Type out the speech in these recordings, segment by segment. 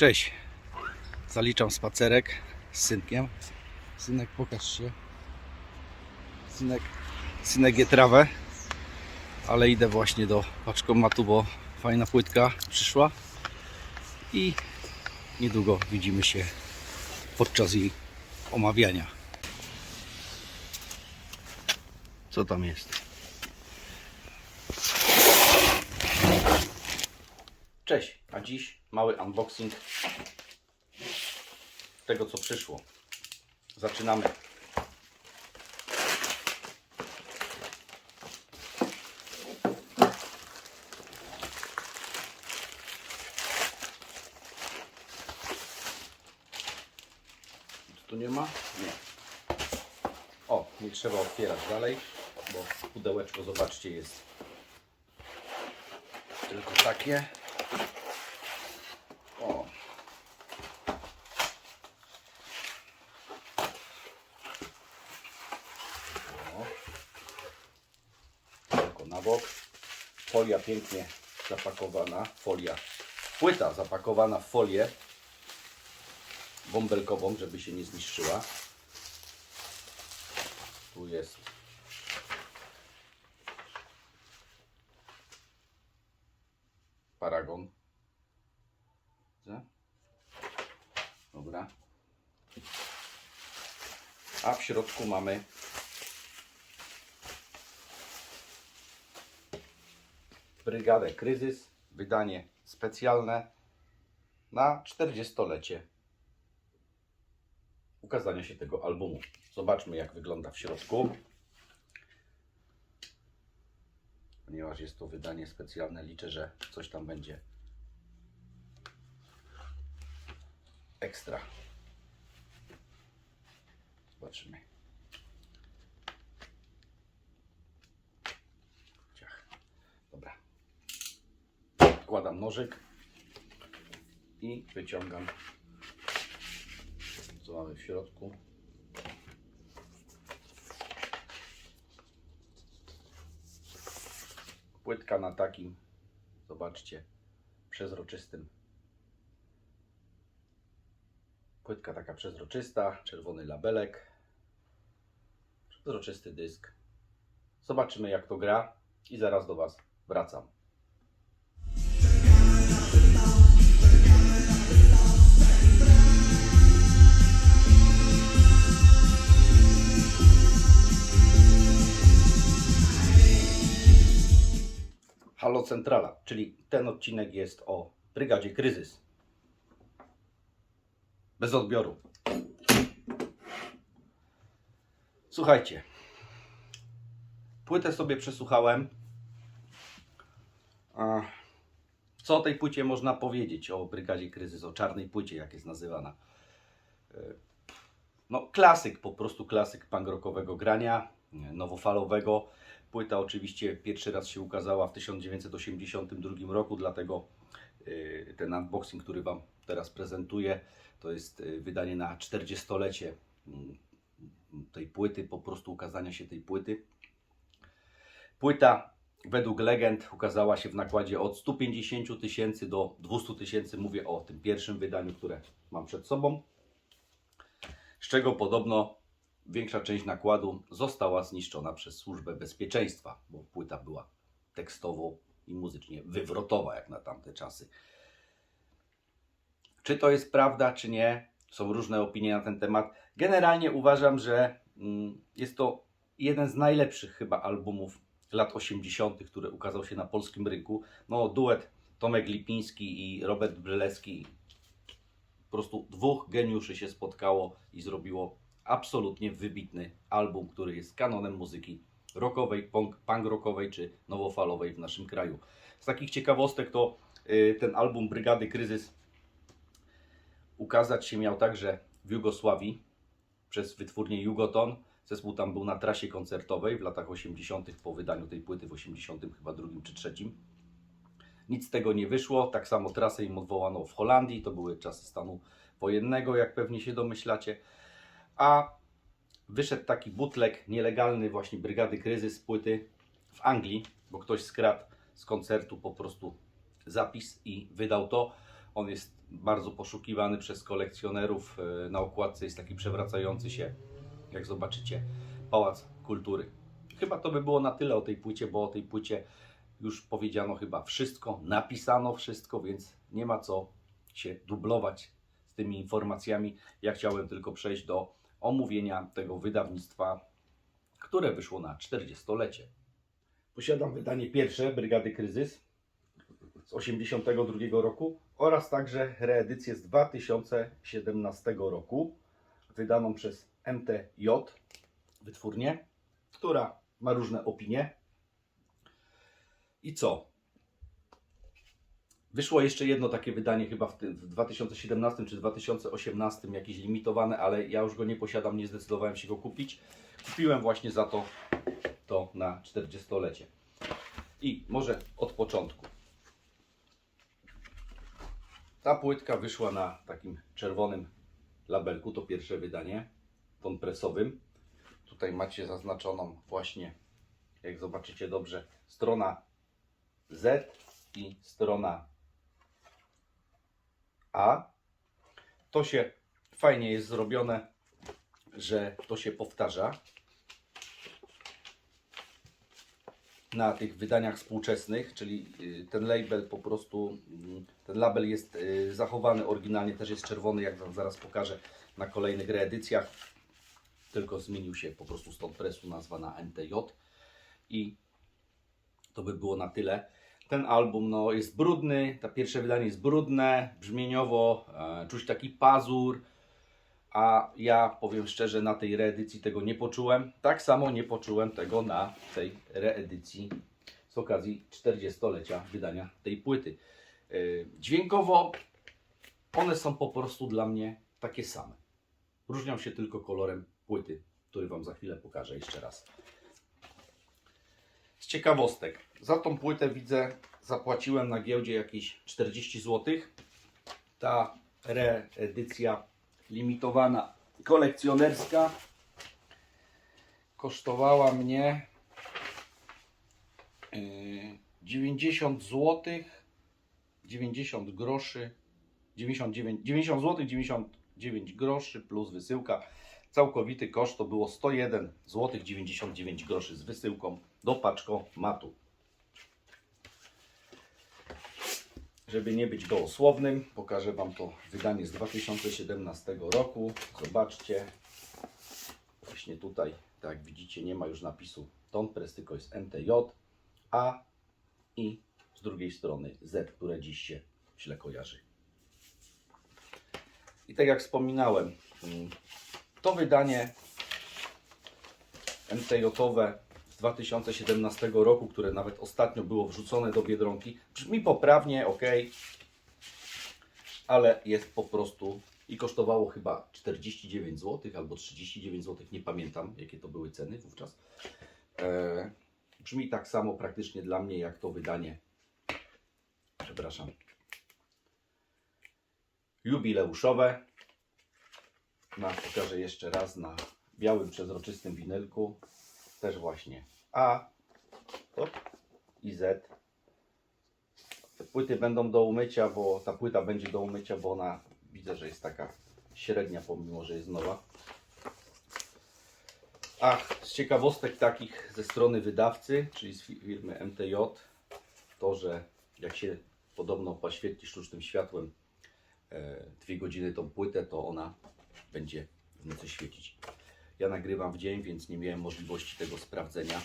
Cześć. Zaliczam spacerek z synkiem. Synek, pokaż się. Synek, synek je trawę, ale idę właśnie do paczkomatu, bo fajna płytka przyszła i niedługo widzimy się podczas jej omawiania. Co tam jest? Cześć, a dziś mały unboxing tego co przyszło. Zaczynamy. Czy tu nie ma? Nie. O, nie trzeba otwierać dalej, bo pudełeczko, zobaczcie, jest tylko takie. O. O. Tylko na bok. Folia pięknie zapakowana. Folia. Płyta zapakowana w folię bąbelkową, żeby się nie zniszczyła. Tu jest paragon. Dobra. A w środku mamy Brygadę Kryzys, wydanie specjalne na 40-lecie ukazania się tego albumu. Zobaczmy jak wygląda w środku. Ponieważ jest to wydanie specjalne, liczę, że coś tam będzie ekstra. Zobaczymy. Ciach. Dobra. Wkładam nożyk i wyciągam co mamy w środku. Płytka na takim, zobaczcie, przezroczystym. Płytka taka przezroczysta, czerwony labelek, przezroczysty dysk. Zobaczymy jak to gra i zaraz do Was wracam. Halo Centrala, czyli ten odcinek jest o Brygadzie Kryzys. Bez odbioru. Słuchajcie. Płytę sobie przesłuchałem. Co o tej płycie można powiedzieć? O Brygadzie Kryzys, o czarnej płycie, jak jest nazywana. E, No, klasyk, po prostu klasyk punk rockowego grania, nie, nowofalowego. Płyta oczywiście pierwszy raz się ukazała w 1982 roku, dlatego y, ten unboxing, który Wam teraz prezentuję, to jest y, wydanie na 40-lecie mm, tej płyty, po prostu ukazania się tej płyty. Płyta według legend ukazała się w nakładzie od 150 tysięcy do 200 tysięcy. Mówię o tym pierwszym wydaniu, które mam przed sobą. Z czego podobno większa część nakładu została zniszczona przez służbę bezpieczeństwa, bo płyta była tekstowo i muzycznie wywrotowa jak na tamte czasy. Czy to jest prawda, czy nie? Są różne opinie na ten temat. Generalnie uważam, że mm, jest to jeden z najlepszych chyba albumów lat 80., który ukazał się na polskim rynku. No, duet Tomek Lipiński i Robert Brylewski. Po prostu dwóch geniuszy się spotkało i zrobiło absolutnie wybitny album, który jest kanonem muzyki rockowej, punk, punk rockowej czy nowofalowej w naszym kraju. Z takich ciekawostek to y, ten album Brygady Kryzys ukazać się miał także w Jugosławii przez wytwórnię Jugoton. Zespół tam był na trasie koncertowej w latach 80. po wydaniu tej płyty w 80 chyba drugim czy trzecim. Nic z tego nie wyszło. Tak samo trasę im odwołano w Holandii. To były czasy stanu wojennego, jak pewnie się domyślacie. A wyszedł taki butlek nielegalny właśnie Brygady Kryzys płyty w Anglii, bo ktoś skradł z koncertu po prostu zapis i wydał to. On jest bardzo poszukiwany przez kolekcjonerów. E, Na okładce jest taki przewracający się, jak zobaczycie, Pałac Kultury. Chyba to by było na tyle o tej płycie, bo o tej płycie już powiedziano chyba wszystko, napisano wszystko, więc nie ma co się dublować z tymi informacjami. Ja chciałem tylko przejść do omówienia tego wydawnictwa, które wyszło na 40-lecie. Posiadam wydanie pierwsze Brygady Kryzys z 82 roku oraz także reedycję z 2017 roku, wydaną przez MTJ wytwórnię, która ma różne opinie. I co? Wyszło jeszcze jedno takie wydanie, chyba w, tym, w 2017 czy 2018, jakieś limitowane, ale ja już go nie posiadam, nie zdecydowałem się go kupić. Kupiłem właśnie za to to na 40-lecie. I może od początku. Ta płytka wyszła na takim czerwonym labelku, to pierwsze wydanie, ton presowym. Tutaj macie zaznaczoną właśnie, jak zobaczycie dobrze, strona Z i strona A. To się fajnie jest zrobione, że to się powtarza. na tych wydaniach współczesnych, czyli y, ten label po prostu, mm, ten label jest y, zachowany oryginalnie, też jest czerwony, jak Wam zaraz pokażę na kolejnych reedycjach, tylko zmienił się po prostu stąd presu nazwa na NTJ i to by było na tyle. Ten album no, jest brudny, to pierwsze wydanie jest brudne, brzmieniowo, e, czuć taki pazur, a ja powiem szczerze, na tej reedycji tego nie poczułem. Tak samo nie poczułem tego na tej reedycji z okazji 40-lecia wydania tej płyty. Yy, Dźwiękowo one są po prostu dla mnie takie same. Różnią się tylko kolorem płyty, który Wam za chwilę pokażę jeszcze raz. Z ciekawostek, za tą płytę widzę, zapłaciłem na giełdzie jakieś 40 zł. Ta reedycja limitowana kolekcjonerska kosztowała mnie yy, 90 zł 90 groszy 99, 90 zł 99 groszy plus wysyłka całkowity koszt to było 101 zł 99 groszy z wysyłką do paczkomatu Żeby nie być gołosłownym, pokażę Wam to wydanie z 2017 roku. Zobaczcie. Właśnie tutaj, tak jak widzicie, nie ma już napisu Press, tylko jest MTJ, A i z drugiej strony Z, które dziś się źle kojarzy. I tak jak wspominałem, mm, to wydanie MTJ-owe z 2017 roku, które nawet ostatnio było wrzucone do Biedronki, brzmi poprawnie, ok, ale jest po prostu i kosztowało chyba 49 zł albo 39 zł, nie pamiętam jakie to były ceny wówczas. E, brzmi tak samo praktycznie dla mnie jak to wydanie, przepraszam, jubileuszowe. Na, pokażę jeszcze raz na białym przezroczystym winylku. Też właśnie A i Z. Te płyty będą do umycia, bo ta płyta będzie do umycia, bo ona widzę, że jest taka średnia, pomimo że jest nowa. Ach, z ciekawostek takich ze strony wydawcy, czyli z fi- firmy MTJ, to, że jak się podobno poświetli sztucznym światłem godziny tą płytę, to ona będzie w nocy świecić. Ja nagrywam w dzień, więc nie miałem możliwości tego sprawdzenia.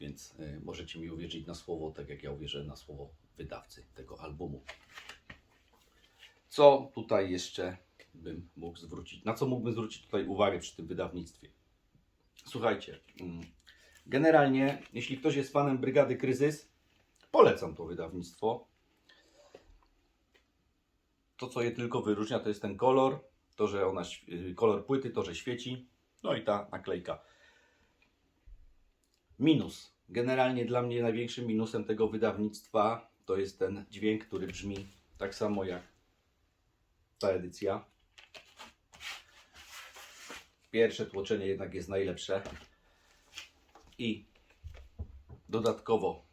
Więc y, możecie mi uwierzyć na słowo, tak jak ja uwierzę na słowo wydawcy tego albumu. Co tutaj jeszcze bym mógł zwrócić? Na co mógłbym zwrócić tutaj uwagę przy tym wydawnictwie? Słuchajcie, mm, generalnie, jeśli ktoś jest fanem Brygady Kryzys, polecam to wydawnictwo. To, co je tylko wyróżnia, to jest ten kolor, to, że ona, y, kolor płyty, to, że świeci, no i ta naklejka. Minus. Generalnie dla mnie największym minusem tego wydawnictwa to jest ten dźwięk, który brzmi tak samo jak ta edycja. Pierwsze tłoczenie jednak jest najlepsze. I dodatkowo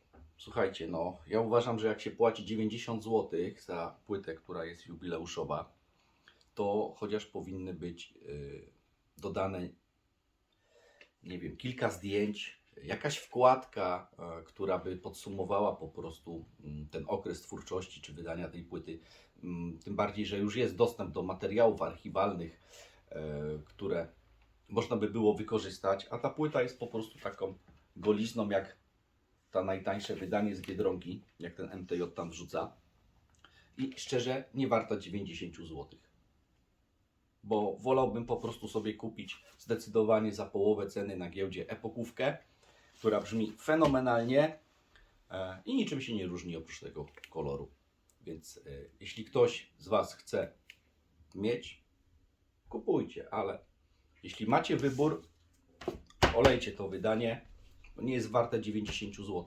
Słuchajcie, no ja uważam, że jak się płaci 90 zł za płytę, która jest jubileuszowa, to chociaż powinny być y, dodane, nie wiem, kilka zdjęć, jakaś wkładka, e, która by podsumowała po prostu mm, ten okres twórczości czy wydania tej płyty. Mm, Tym bardziej, że już jest dostęp do materiałów archiwalnych, e, które można by było wykorzystać, a ta płyta jest po prostu taką golizną, jak ta najtańsze wydanie z Biedronki, jak ten MTJ tam wrzuca. I szczerze, nie warta 90 zł. Bo wolałbym po prostu sobie kupić zdecydowanie za połowę ceny na giełdzie epokówkę, która brzmi fenomenalnie e, i niczym się nie różni oprócz tego koloru. Więc e, jeśli ktoś z Was chce mieć, kupujcie, ale jeśli macie wybór, olejcie to wydanie, bo nie jest warte 90 zł.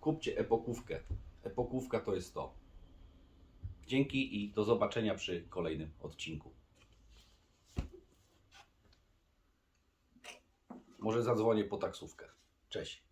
Kupcie epokówkę. Epokówka to jest to. Dzięki i do zobaczenia przy kolejnym odcinku. Może zadzwonię po taksówkę. Cześć.